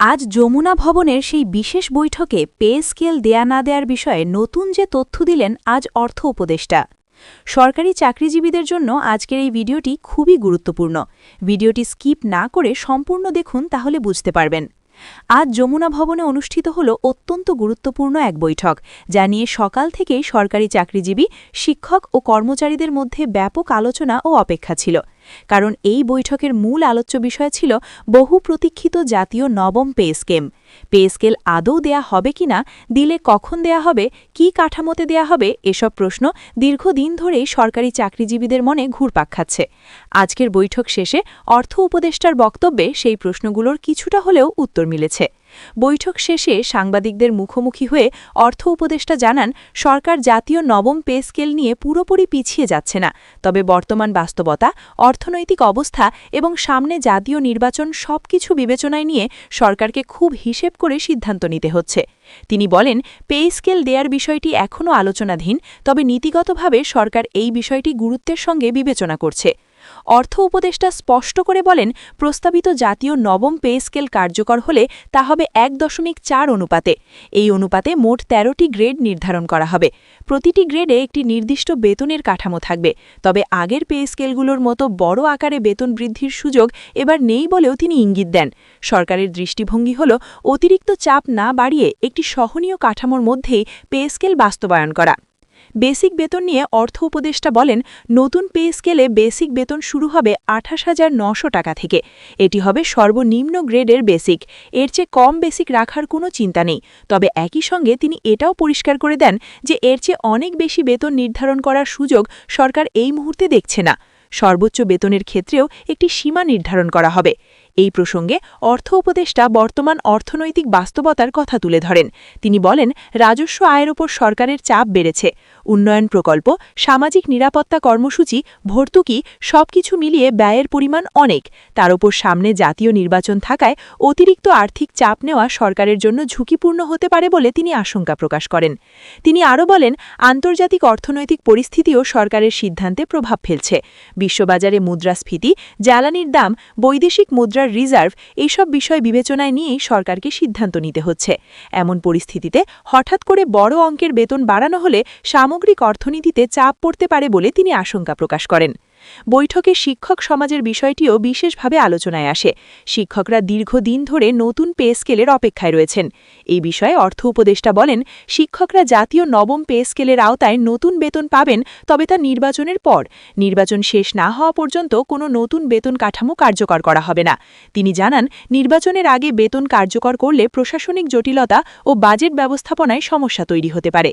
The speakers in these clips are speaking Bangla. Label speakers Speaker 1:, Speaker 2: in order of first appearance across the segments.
Speaker 1: আজ যমুনা ভবনের সেই বিশেষ বৈঠকে পে স্কেল দেয়া না দেয়ার বিষয়ে নতুন যে তথ্য দিলেন আজ অর্থ উপদেষ্টা। সরকারি চাকরিজীবীদের জন্য আজকের এই ভিডিওটি খুবই গুরুত্বপূর্ণ। ভিডিওটি স্কিপ না করে সম্পূর্ণ দেখুন তাহলে বুঝতে পারবেন। আজ যমুনা ভবনে অনুষ্ঠিত হল অত্যন্ত গুরুত্বপূর্ণ এক বৈঠক, যা নিয়ে সকাল থেকেই সরকারি চাকরিজীবী, শিক্ষক ও কর্মচারীদের মধ্যে ব্যাপক আলোচনা ও অপেক্ষা ছিল। কারণ এই বৈঠকের মূল আলোচ্য বিষয় ছিল বহু প্রতীক্ষিত জাতীয় নবম পে স্কেম। পে স্কেল আদৌ দেয়া হবে কিনা দিলে কখন দেয়া হবে, কি কাঠামোতে দেয়া হবে, এসব প্রশ্ন দীর্ঘদিন ধরেই সরকারি চাকরিজীবীদের মনে ঘুরপাক খাচ্ছে। আজকের বৈঠক শেষে অর্থ উপদেষ্টার বক্তব্যে সেই প্রশ্নগুলোর কিছুটা হলেও উত্তর মিলেছে। বৈঠক শেষে সাংবাদিকদের মুখোমুখি হয়ে অর্থ উপদেষ্টা জানান, সরকার জাতীয় নবম পে স্কেল নিয়ে পুরোপুরি পিছিয়ে যাচ্ছে না। তবে বর্তমান বাস্তবতা, অর্থনৈতিক অবস্থা এবং সামনে জাতীয় নির্বাচন সবকিছু বিবেচনায় নিয়ে সরকারকে খুব হিসেব করে সিদ্ধান্ত নিতে হচ্ছে। তিনি বলেন, পে স্কেল দেয়ার বিষয়টি এখনও আলোচনাধীন, তবে নীতিগতভাবে সরকার এই বিষয়টি গুরুত্বের সঙ্গে বিবেচনা করছে। অর্থ উপদেষ্টা স্পষ্ট করে বলেন, প্রস্তাবিত জাতীয় নবম পে স্কেল কার্যকর হলে তা হবে এক দশমিক চার অনুপাতে। এই অনুপাতে মোট ১৩টি গ্রেড নির্ধারণ করা হবে। প্রতিটি গ্রেডে একটি নির্দিষ্ট বেতনের কাঠামো থাকবে। তবে আগের পে স্কেলগুলোর মতো বড় আকারে বেতন বৃদ্ধির সুযোগ এবার নেই বলেও তিনি ইঙ্গিত দেন। সরকারের দৃষ্টিভঙ্গি হল, অতিরিক্ত চাপ না বাড়িয়ে একটি সহনীয় কাঠামোর মধ্যেই পে স্কেল বাস্তবায়ন করা। বেসিক বেতন নিয়ে অর্থ উপদেষ্টা বলেন, নতুন পে স্কেলে বেসিক বেতন শুরু হবে আঠাশ হাজার নশো টাকা থেকে। এটি হবে সর্বনিম্ন গ্রেডের বেসিক। এর চেয়ে কম বেসিক রাখার কোনো চিন্তা নেই। তবে একই সঙ্গে তিনি এটাও পরিষ্কার করে দেন যে এর চেয়ে অনেক বেশি বেতন নির্ধারণ করার সুযোগ সরকার এই মুহূর্তে দেখছে না। সর্বোচ্চ বেতনের ক্ষেত্রেও একটি সীমা নির্ধারণ করা হবে। এই প্রসঙ্গে অর্থ উপদেষ্টা বর্তমান অর্থনৈতিক বাস্তবতার কথা তুলে ধরেন। তিনি বলেন, রাজস্ব আয়ের ওপর সরকারের চাপ বেড়েছে। উন্নয়ন প্রকল্প, সামাজিক নিরাপত্তা কর্মসূচি, ভর্তুকি সবকিছু মিলিয়ে ব্যয়ের পরিমাণ অনেক। তার ওপর সামনে জাতীয় নির্বাচন থাকায় অতিরিক্ত আর্থিক চাপ নেওয়া সরকারের জন্য ঝুঁকিপূর্ণ হতে পারে বলে তিনি আশঙ্কা প্রকাশ করেন। তিনি আরও বলেন, আন্তর্জাতিক অর্থনৈতিক পরিস্থিতিও সরকারের সিদ্ধান্তে প্রভাব ফেলছে। বিশ্ববাজারে মুদ্রাস্ফীতি, জ্বালানির দাম, বৈদেশিক মুদ্রার রিজার্ভ এইসব বিষয় বিবেচনায় নিয়েই সরকারকে সিদ্ধান্ত নিতে হচ্ছে। এমন পরিস্থিতিতে হঠাৎ করে বড় অঙ্কের বেতন বাড়ানো হলে সামগ্রিক অর্থনীতিতে চাপ পড়তে পারে বলে তিনি আশঙ্কা প্রকাশ করেন। বৈঠকে শিক্ষক সমাজের বিষয়টিও বিশেষভাবে আলোচনায় আসে। শিক্ষকরা দীর্ঘদিন ধরে নতুন পে স্কেলের অপেক্ষায় রয়েছেন। এই বিষয়ে অর্থ উপদেষ্টা বলেন, শিক্ষকরা জাতীয় নবম পে স্কেলের আওতায় নতুন বেতন পাবেন, তবে তা নির্বাচনের পর। নির্বাচন শেষ না হওয়া পর্যন্ত কোনো নতুন বেতন কাঠামো কার্যকর করা হবে না। তিনি জানান, নির্বাচনের আগে বেতন কার্যকর করলে প্রশাসনিক জটিলতা ও বাজেট ব্যবস্থাপনায় সমস্যা তৈরি হতে পারে।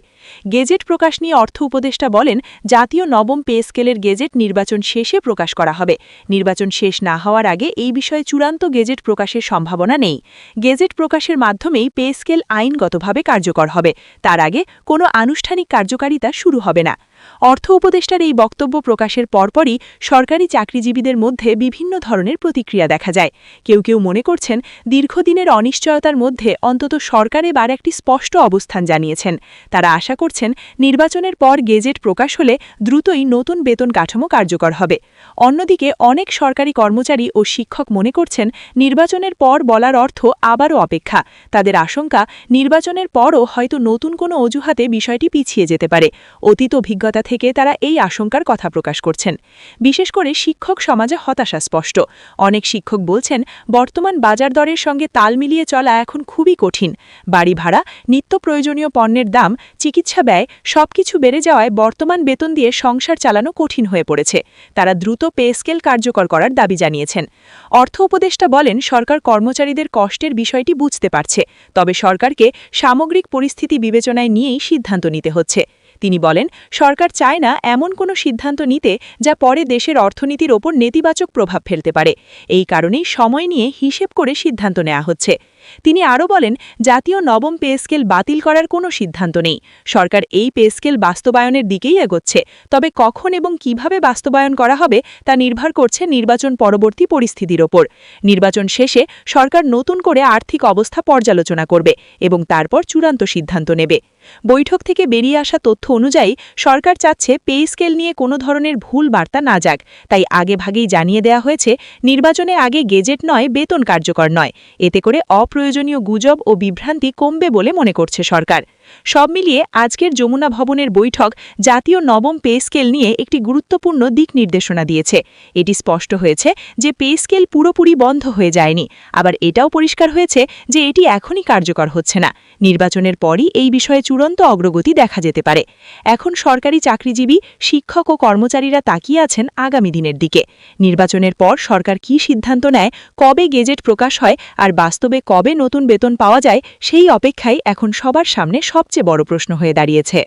Speaker 1: গেজেট প্রকাশ নিয়ে অর্থ উপদেষ্টা বলেন, জাতীয় নবম পে স্কেলের গেজেট নির্বাচন শেষে প্রকাশ করা হবে। নির্বাচন শেষ না হওয়ার আগে এই বিষয়ে চূড়ান্ত গেজেট প্রকাশের সম্ভাবনা নেই। গেজেট প্রকাশের মাধ্যমেই পে স্কেল আইনগতভাবে কার্যকর হবে। তার আগে কোনো আনুষ্ঠানিক কার্যকারিতা শুরু হবে না। অর্থ উপদেষ্টার এই বক্তব্য প্রকাশের পরপরই সরকারি চাকরিজীবীদের মধ্যে বিভিন্ন ধরনের প্রতিক্রিয়া দেখা যায়। কেউ কেউ মনে করছেন, দীর্ঘদিনের অনিশ্চয়তার মধ্যে অন্তত সরকার এবার একটি স্পষ্ট অবস্থান জানিয়েছেন। তারা আশা করছেন, নির্বাচনের পর গেজেট প্রকাশ হলে দ্রুতই নতুন বেতন কাঠামো কার্যকর হবে। অন্যদিকে অনেক সরকারি কর্মচারী ও শিক্ষক মনে করছেন, নির্বাচনের পর বলার অর্থ আবারও অপেক্ষা। তাদের আশঙ্কা, নির্বাচনের পরও হয়তো নতুন কোনো অজুহাতে বিষয়টি পিছিয়ে যেতে পারে। অতীত অভিজ্ঞতা থেকে তারা এই আশঙ্কার কথা প্রকাশ করছেন। বিশেষ করে শিক্ষক সমাজে হতাশা স্পষ্ট। অনেক শিক্ষক বলছেন, বর্তমান বাজার দরের সঙ্গে তাল মিলিয়ে চলা এখন খুবই কঠিন। বাড়ি ভাড়া, নিত্য প্রয়োজনীয় পণ্যের দাম, চিকিৎসা ব্যয়, সবকিছু বেড়ে যাওয়ায় বর্তমান বেতন দিয়ে সংসার চালানো কঠিন হয়ে পড়েছে। তারা দ্রুত পে স্কেল কার্যকর করার দাবি জানিয়েছেন। অর্থ উপদেষ্টা বলেন, সরকার কর্মচারীদের কষ্টের বিষয়টি বুঝতে পারছে। তবে সরকারকে সামগ্রিক পরিস্থিতি বিবেচনায় নিয়েই সিদ্ধান্ত নিতে হচ্ছে। তিনি বলেন, সরকার চায় না এমন কোনো সিদ্ধান্ত নিতে যা পরে দেশের অর্থনীতির ওপর নেতিবাচক প্রভাব ফেলতে পারে। এই কারণেই সময় নিয়ে হিসেব করে সিদ্ধান্ত নেওয়া হচ্ছে। তিনি আরও বলেন, জাতীয় নবম পে স্কেল বাতিল করার কোনো সিদ্ধান্ত নেই। সরকার এই পে স্কেল বাস্তবায়নের দিকেই এগোচ্ছে। তবে কখন এবং কীভাবে বাস্তবায়ন করা হবে তা নির্ভর করছে নির্বাচন পরবর্তী পরিস্থিতির ওপর। নির্বাচন শেষে সরকার নতুন করে আর্থিক অবস্থা পর্যালোচনা করবে এবং তারপর চূড়ান্ত সিদ্ধান্ত নেবে। বৈঠক থেকে বেরিয়ে আসা তথ্য অনুযায়ী, সরকার চাচ্ছে পে স্কেল নিয়ে কোনো ধরনের ভুল বার্তা না যাক। তাই আগে ভাগেই জানিয়ে দেয়া হয়েছে, নির্বাচনে আগে গেজেট নয়, বেতন কার্যকর নয়। এতে করে অপ অপ্রয়োজনীয় গুজব ও বিভ্রান্তি কমবে বলে মনে করছে সরকার। সব মিলিয়ে আজকের যমুনা ভবনের বৈঠক জাতীয় নবম পে স্কেল নিয়ে একটি গুরুত্বপূর্ণ দিক নির্দেশনা দিয়েছে। এটি স্পষ্ট হয়েছে যে পে স্কেল পুরোপুরি বন্ধ হয়ে যায়নি। আবার এটাও পরিষ্কার হয়েছে যে এটি এখনই কার্যকর হচ্ছে না। নির্বাচনের পরই এই বিষয়ে চূড়ান্ত অগ্রগতি দেখা যেতে পারে। এখন সরকারি চাকরিজীবী, শিক্ষক ও কর্মচারীরা তাকিয়ে আছেন আগামী দিনের দিকে। নির্বাচনের পর সরকার কী সিদ্ধান্ত নেয়, কবে গেজেট প্রকাশ হয়, আর বাস্তবে কবে নতুন বেতন পাওয়া যায়, সেই অপেক্ষাই এখন সবার সামনে সবচেয়ে বড় প্রশ্ন হয়ে দাঁড়িয়েছে।